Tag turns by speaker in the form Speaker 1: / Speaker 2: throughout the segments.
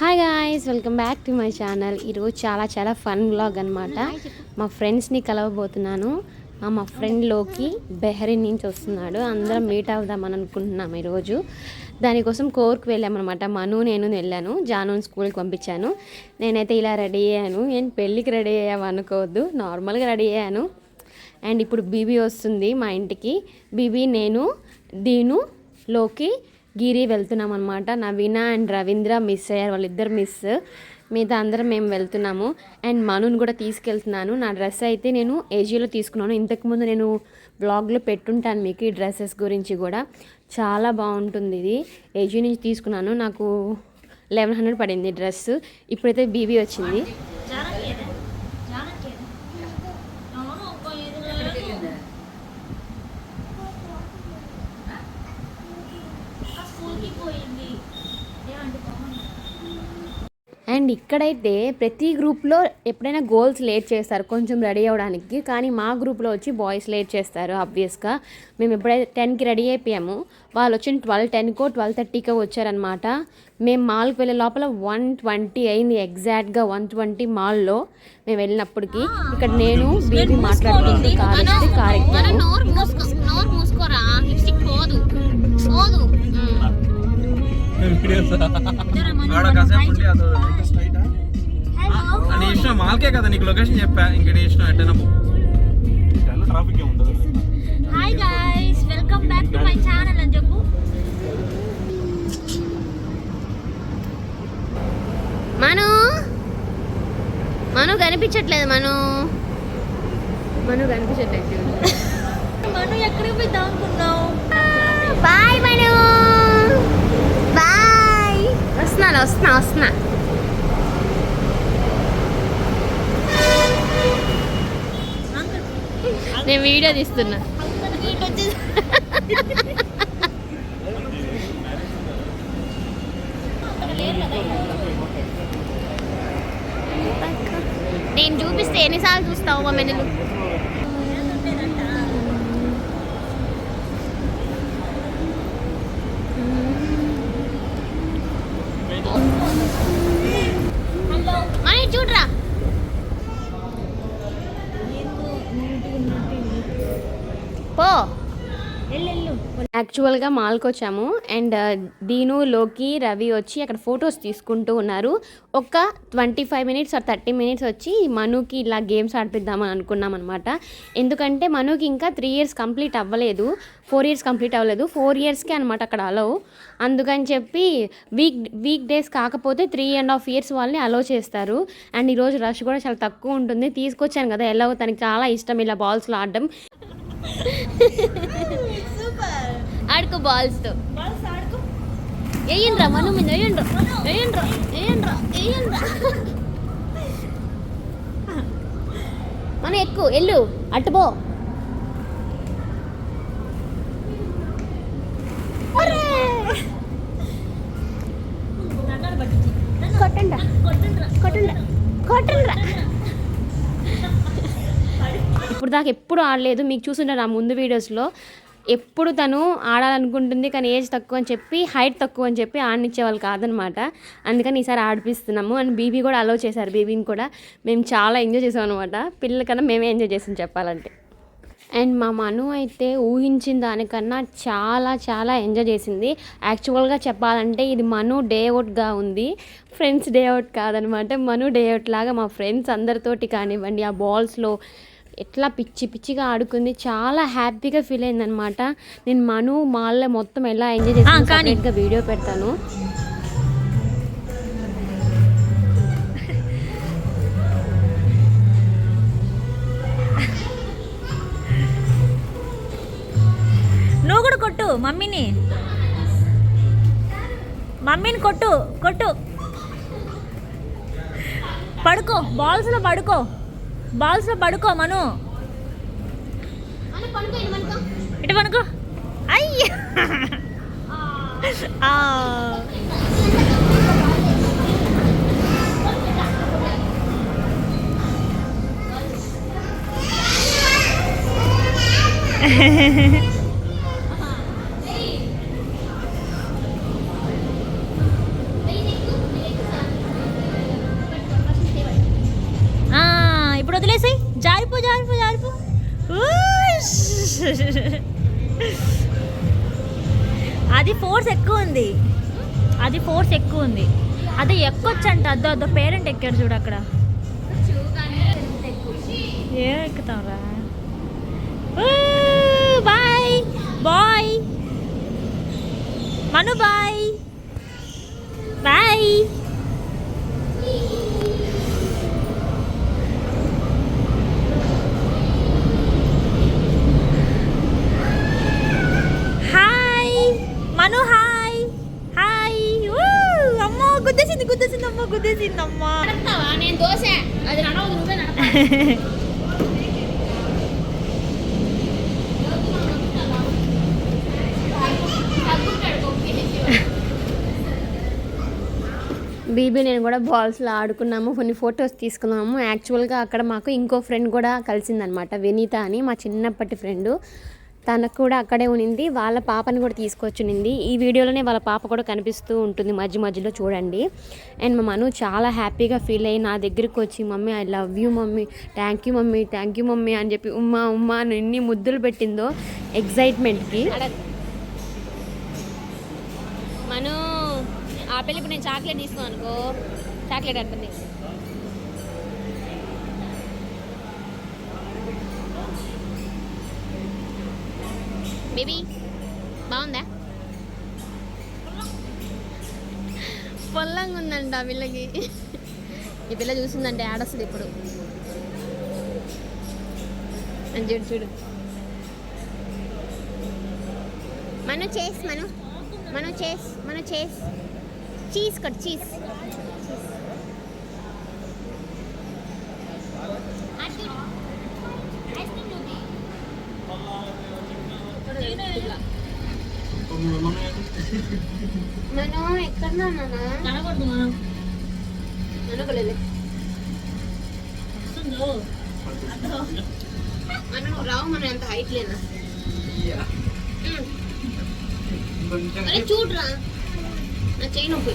Speaker 1: Hi guys welcome back to my channel ఈరోజు చాలా చాలా ఫన్ వ్లాగ్ అనమాట మా ఫ్రెండ్స్ని కలవబోతున్నాను. మా ఫ్రెండ్లోకి బెహరీన్ నుంచి వస్తున్నాడు. అందరం మీట్ అవుదామని అనుకుంటున్నాం ఈరోజు. దానికోసం కోర్కు వెళ్ళామన్నమాట మను నేను వెళ్ళాను. జాను స్కూల్కి పంపించాను. నేనైతే ఇలా రెడీ అయ్యాను. నేను పెళ్ళికి రెడీ అయ్యాము అనుకోవద్దు. నార్మల్గా రెడీ అయ్యాను. అండ్ ఇప్పుడు బీబీ వస్తుంది మా ఇంటికి. బీబీ నేను దీను లోకి గిరి వెళ్తున్నాం అనమాట నవీన అండ్ రవీంద్ర మిస్ అయ్యారు. వాళ్ళిద్దరు మిస్ మిగతా అందరం మేము వెళ్తున్నాము. అండ్ మనుని కూడా తీసుకెళ్తున్నాను. నా డ్రెస్ అయితే నేను ఏజీలో తీసుకున్నాను. ఇంతకుముందు నేను బ్లాగ్లో పెట్టుంటాను మీకు ఈ డ్రెస్సెస్ గురించి కూడా. చాలా బాగుంటుంది ఇది. ఏజీ నుంచి తీసుకున్నాను. నాకు లెవెన్ హండ్రెడ్ పడింది డ్రెస్. ఇప్పుడైతే బీబీ వచ్చింది. అండ్ ఇక్కడైతే ప్రతి గ్రూప్లో ఎప్పుడైనా గోల్స్ లేట్ చేస్తారు కొంచెం రెడీ అవ్వడానికి. కానీ మా గ్రూప్లో వచ్చి బాయ్స్ లేట్ చేస్తారు ఆబ్వియస్గా. మేము ఎప్పుడైతే టెన్కి రెడీ అయిపోయాము వాళ్ళు వచ్చి ట్వెల్వ్ టెన్కో ట్వెల్వ్ థర్టీకో వచ్చారనమాట మేము మాల్కి వెళ్ళే లోపల వన్ ట్వంటీ అయింది ఎగ్జాక్ట్గా వన్ ట్వంటీ మాల్లో మేము వెళ్ళినప్పటికి. ఇక్కడ నేను బీబీ మాట్లాడుకుంటూ కార్ కార్ ఎక్కాను
Speaker 2: నీ ఇష్టం మాల్కే కదా నీకు లొకేషన్ చెప్పా. ఇంక నీ ఇష్టం ఎట్టైనా. Traffic
Speaker 3: hi guys welcome back to my channel అని చెప్పు.
Speaker 1: మను? మను కనిపించట్లేదు మను. మను కనిపించట్లేదు.
Speaker 3: మనం ఎక్కడికి పోయి దానుకున్నావు
Speaker 1: బాయ్ మను బాయ్ వస్తున్నా వస్తున్నా వస్తున్నా నేను వీడియో తీస్తున్నా. నేను చూపిస్తే ఎన్నిసార్లు చూస్తావు మా మెనులు మనీ చూడరా పో యాక్చువల్గా మాల్కి వచ్చాము అండ్ దీను లోకి రవి వచ్చి అక్కడ ఫొటోస్ తీసుకుంటూ ఉన్నారు. ఒక twenty five minutes or thirty minutes వచ్చి మనుకి ఇలా గేమ్స్ ఆడిపిద్దామని అనుకున్నాం అనమాట ఎందుకంటే మనుకి ఇంకా త్రీ ఇయర్స్ కంప్లీట్ అవ్వలేదు. ఫోర్ ఇయర్స్ కంప్లీట్ అవ్వలేదు. ఫోర్ ఇయర్స్కే అనమాట అక్కడ అలో. అందుకని చెప్పి వీక్ వీక్ డేస్ కాకపోతే త్రీ అండ్ హాఫ్ ఇయర్స్ వాళ్ళని అలో చేస్తారు. అండ్ ఈరోజు రష్ కూడా చాలా తక్కువ ఉంటుంది. తీసుకొచ్చాను కదా ఎలాగో తనకి చాలా ఇష్టం ఇలా బాల్స్లో ఆడడం. ఆడుకో బాల్స్తో వేయండ్రా మను మీద వేయండ్రా. వేయండ్రా వేయండ్రా వేయండ్రా. మన ఎక్కువ ఎల్లు అటు పో కొట్టండ్రా కొట్టండ్రా కొట్టండ్రా. ఇప్పుడు దాకా ఎప్పుడు ఆడలేదు మీకు చూసుంటారు నా ముందు వీడియోస్లో ఎప్పుడు తను ఆడాలనుకుంటుంది కానీ ఏజ్ తక్కువ అని చెప్పి హైట్ తక్కువ అని చెప్పి ఆడనిచ్చేవాళ్ళు కాదనమాట. అందుకని ఈసారి ఆడిపిస్తున్నాము. అండ్ బీబీ కూడా అలో చేశారు. బీబీని కూడా మేము చాలా ఎంజాయ్ చేసాం అనమాట పిల్లల కన్నా మేమే ఎంజాయ్ చేసాం చెప్పాలంటే. అండ్ మా మను అయితే ఊహించిన దానికన్నా చాలా చాలా ఎంజాయ్ చేసింది. యాక్చువల్గా చెప్పాలంటే ఇది మను డే అవుట్గా ఉంది. ఫ్రెండ్స్ డే అవుట్ కాదనమాట. మను డే అవుట్ లాగా మా ఫ్రెండ్స్ అందరితోటి కానివ్వండి ఆ బాల్స్లో ఎట్లా పిచ్చి పిచ్చిగా ఆడుకుంది. చాలా హ్యాపీగా ఫీల్ అయిందనమాట నేను మను మాల్లో మొత్తం ఎలా ఎంజాయ్ చేసి సపరేట్గా వీడియో పెడతాను.
Speaker 3: నువ్వు కూడా కొట్టు మమ్మీని. మమ్మీని కొట్టు కొట్టు. పడుకో బాల్స్లో పడుకో. బాల్స్లో పడుకో మను. ఇటు పనుకో అయ్యా. అది ఫోర్స్ ఎక్కువ ఉంది. అది ఫోర్స్ ఎక్కువ ఉంది. అది ఎక్కొచ్చంట. అద్దో అద్దో పేరెంట్ ఎక్కారు చూడు అక్కడ. ఏం ఎక్కుతాంరా bye. Bye. Manu bye. Manu hi hi అమ్మో గుద్దేసింది గుద్దేసింది అమ్మో గుద్దేసింది అమ్మా
Speaker 1: నేను దోశ అది నడవదు నువ్వే బీబీ నేను కూడా బాల్స్లో ఆడుకున్నాము. కొన్ని ఫొటోస్ తీసుకున్నాము. యాక్చువల్గా అక్కడ మాకు ఇంకో ఫ్రెండ్ కూడా కలిసిందనమాట. వినీత అని మా చిన్నప్పటి ఫ్రెండ్. తనకు కూడా అక్కడే ఉనింది. వాళ్ళ పాపని కూడా తీసుకొచ్చునింది ఈ వీడియోలోనే వాళ్ళ పాప కూడా కనిపిస్తూ ఉంటుంది మధ్య మధ్యలో చూడండి. అండ్ మా మను చాలా హ్యాపీగా ఫీల్ అయ్యి నా దగ్గరికి వచ్చి mummy I love you mummy. Thank you mummy. Thank you mummy. అని చెప్పి ఉమ్మా ఉమ్మా అని ఎన్ని ముద్దులు పెట్టిందో ఎగ్జైట్మెంట్కి మను ఆ పెళ్ళి నేను చాక్లెట్ తీసుకున్నాను అనుకో. చాక్లెట్ అంటుంది. బేబీ బాగుందా? పొల్లంగా ఉందంట ఆ పిల్లకి. ఈ పిల్ల చూసిందంటే ఆడొస్తుంది ఇప్పుడు. అని చూడు చూడు. మను చేస్ మను. Manu cheese Manu cheese. Cheese cut cheese. మనం ఎక్కడున్నా నాన్న
Speaker 3: కనకూడదు మనం. వస్తుందో?
Speaker 1: మనం రావు మనం ఎంత హైట్ లేనా? అరే చూడరా. నా చెయ్యి నొప్పి.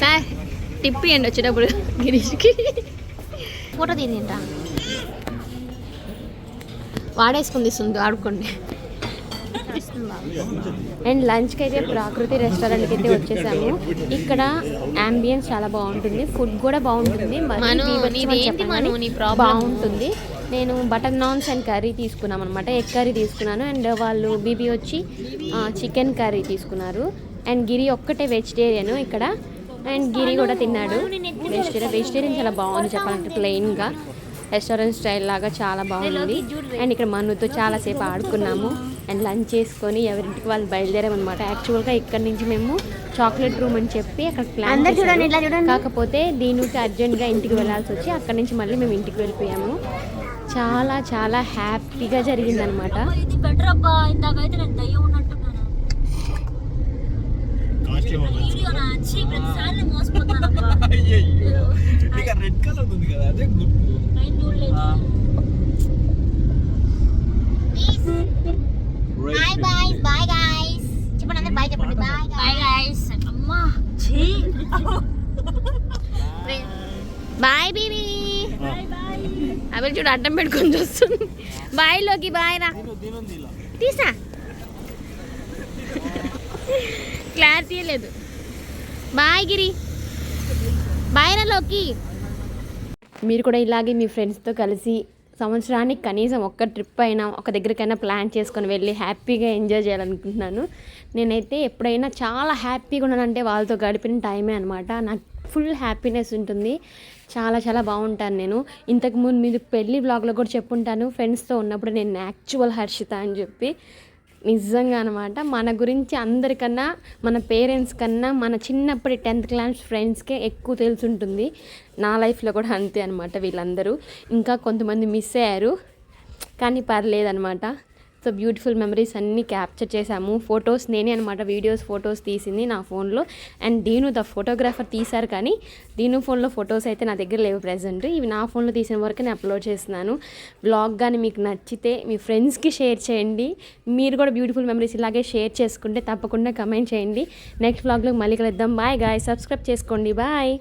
Speaker 1: సార్ టిప్ ఇవ్వండి వచ్చేటప్పుడు గిరీష్కి. ఫోటో తీయండి వాడేసుకుంది సుందు ఆడుకోండి. అండ్ లంచ్కి అయితే ప్రాకృతి రెస్టారెంట్కి అయితే వచ్చేసాము. ఇక్కడ అంబియన్స్ చాలా బాగుంటుంది ఫుడ్ కూడా బాగుంటుంది. బాగుంటుంది. నేను బటర్ నాన్స్ అండ్ కర్రీ తీసుకున్నాం అనమాట ఎగ్ కర్రీ తీసుకున్నాను. అండ్ వాళ్ళు బీబీ వచ్చి చికెన్ కర్రీ తీసుకున్నారు. అండ్ గిరి ఒక్కటే వెజిటేరియన్ ఇక్కడ. అండ్ గిరి కూడా తిన్నాడు. వెజిటేరియన్ వెజిటేరియన్ చాలా బాగుంది చెప్పాలంటే ప్లెయిన్గా రెస్టారెంట్ స్టైల్ లాగా చాలా బాగుంది. అండ్ ఇక్కడ మనుతో చాలాసేపు ఆడుకున్నాము. అండ్ లంచ్ చేసుకొని ఎవరింటికి వాళ్ళు బయలుదేరామన్నమాట. యాక్చువల్గా ఇక్కడ నుంచి మేము చాక్లెట్ రూమ్ అని చెప్పి అక్కడ ప్లాన్. కాకపోతే దీనికి అర్జెంట్గా ఇంటికి వెళ్ళాల్సి వచ్చి అక్కడ నుంచి మళ్ళీ మేము ఇంటికి వెళ్ళిపోయాము. చాలా చాలా హ్యాపీగా జరిగిందనమాట
Speaker 3: ఇది మోసపోతున్నానబ్బా
Speaker 2: రెడ్ కలర్ ఉంది కదా అదే గుర్తు.
Speaker 1: బాయ్ బాయ్ బాయ్ గాయ్స్ చెప్పండి అందరు బాయ్ చెప్పండి. బాయ్
Speaker 3: బాయ్ గైస్ అమ్మా. ఛీ.
Speaker 1: బాయ్ బీబీ అవి చూడు అడ్డం పెట్టుకొని చూస్తుంది. బాయ్లోకి బాయ్ రా. తీసా? క్లారిటీ లేదు. బాయ్ గిరి బాయనలోకి మీరు కూడా ఇలాగే మీ ఫ్రెండ్స్తో కలిసి సంవత్సరానికి కనీసం ఒక్క ట్రిప్ అయినా ఒక దగ్గరికైనా ప్లాన్ చేసుకొని వెళ్ళి హ్యాపీగా ఎంజాయ్ చేయాలనుకుంటున్నాను. నేనైతే ఎప్పుడైనా చాలా హ్యాపీగా ఉన్నానంటే వాళ్ళతో గడిపిన టైమే అనమాట నాకు ఫుల్ హ్యాపీనెస్ ఉంటుంది. చాలా చాలా బాగుంటాను నేను. ఇంతకుముందు మీరు పెళ్ళి బ్లాగ్లో కూడా చెప్పుంటాను. ఫ్రెండ్స్తో ఉన్నప్పుడు నేను యాక్చువల్ హర్షిత అని చెప్పి. నిజంగా అనమాట మన గురించి అందరికన్నా మన పేరెంట్స్ కన్నా మన చిన్నప్పటి టెన్త్ క్లాస్ ఫ్రెండ్స్కే ఎక్కువ తెలుసుంటుంది. నా లైఫ్లో కూడా అంతే అనమాట వీళ్ళందరూ. ఇంకా కొంతమంది మిస్ అయ్యారు. కానీ పర్లేదనమాట సో బ్యూటిఫుల్ మెమరీస్ అన్నీ క్యాప్చర్ చేశాము. ఫొటోస్ నేనే అనమాట వీడియోస్ ఫొటోస్ తీసింది నా ఫోన్లో అండ్ దీను ద ఫోటోగ్రాఫర్ తీశారు కానీ దీను ఫోన్లో ఫొటోస్ అయితే నా దగ్గర లేవు ప్రజెంట్ ఇవి నా ఫోన్లో తీసిన వరకు నేను అప్లోడ్ చేస్తున్నాను. బ్లాగ్ కానీ మీకు నచ్చితే మీ ఫ్రెండ్స్కి షేర్ చేయండి. మీరు కూడా బ్యూటిఫుల్ మెమరీస్ ఇలాగే షేర్ చేసుకుంటే తప్పకుండా కమెంట్ చేయండి. నెక్స్ట్ బ్లాగ్లో మళ్ళీ కలుద్దాం. బాయ్ గాయ్ సబ్స్క్రైబ్ చేసుకోండి. బాయ్